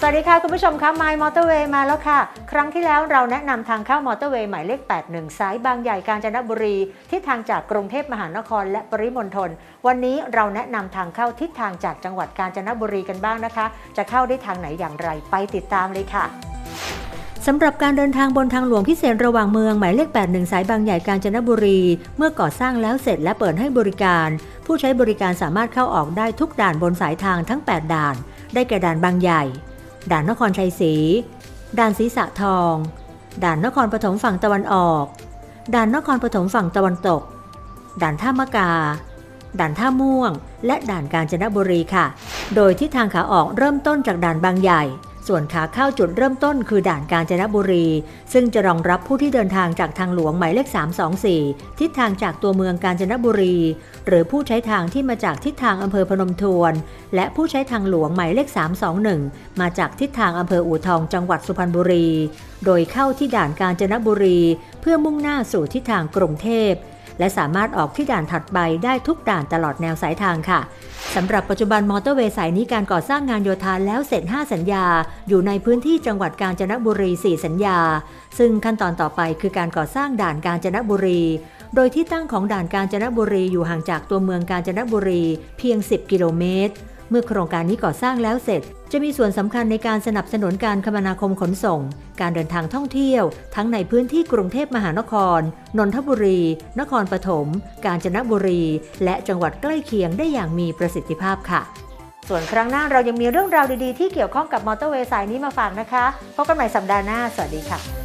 สวัสดีค่ะ คุณผู้ชมคะ My Motorway มาแล้วค่ะ ครั้งที่แล้วเราแนะนำทางเข้ามอเตอร์เวย์หมายเลข 81 สายบางใหญ่กาญจนบุรีที่ทางจากกรุงเทพมหานครและปริมณฑลวันนี้เราแนะนำทางเข้าทิศทางจากจังหวัดกาญจนบุรีกันบ้างนะคะ จะเข้าได้ทางไหนอย่างไรไปติดตามเลยค่ะสำหรับการเดินทางบนทางหลวงพิเศษระหว่างเมืองหมายเลข 81 สายบางใหญ่กาญจนบุรี เมื่อก่อสร้างแล้วเสร็จและเปิดให้บริการ ผู้ใช้บริการสามารถเข้าออกได้ทุกด่านบนสายทางทั้ง 8 ด่าน ได้แก่ด่านบางใหญ่ ด่านนครชัยศรี ด่านศรีสะทอง ด่านนครปฐมฝั่งตะวันออก ด่านนครปฐมฝั่งตะวันตก ด่านท่ามะกา ด่านท่าม่วง และด่านกาญจนบุรีค่ะ โดยที่ทางขาออกเริ่มต้นจากด่านบางใหญ่ ส่วนขาเข้าจุดเริ่มต้นคือด่านกาญจนบุรี ซึ่งจะรองรับผู้ที่เดินทางจากทางหลวงหมายเลข 324 ทิศทางจากตัวเมืองกาญจนบุรี หรือผู้ใช้ทางที่มาจากทิศทางอำเภอพนมทวน และผู้ใช้ทางหลวงหมายเลข 321 มาจากทิศทางอำเภออู่ทองจังหวัดสุพรรณบุรี โดยเข้าที่ด่านกาญจนบุรี เพื่อมุ่งหน้าสู่ทิศทางกรุงเทพและสามารถออกที่ด่านถัดไปได้ทุกด่านตลอดแนวสายทางค่ะ สำหรับปัจจุบันมอเตอร์เวย์สายนี้การก่อสร้างงานโยธาแล้วเสร็จ 5 สัญญา อยู่ในพื้นที่จังหวัดกาญจนบุรี 4 สัญญา ซึ่งขั้นตอนต่อไปคือการก่อสร้างด่านกาญจนบุรี โดยที่ตั้งของด่านกาญจนบุรีอยู่ห่างจากตัวเมืองกาญจนบุรีเพียง 10 กิโลเมตร เมื่อโครงการนี้ก่อสร้างแล้วเสร็จ จะมีส่วนสำคัญในการสนับสนุนการคมนาคมขนส่ง การเดินทางท่องเที่ยว ทั้งในพื้นที่กรุงเทพมหานคร นนทบุรี นครปฐม กาญจนบุรี และจังหวัดใกล้เคียงได้อย่างมีประสิทธิภาพค่ะ ส่วนครั้งหน้าเรายังมีเรื่องราวดีๆ ที่เกี่ยวข้องกับมอเตอร์เวย์สายนี้มาฝากนะคะ พบกันใหม่สัปดาห์หน้า สวัสดีค่ะ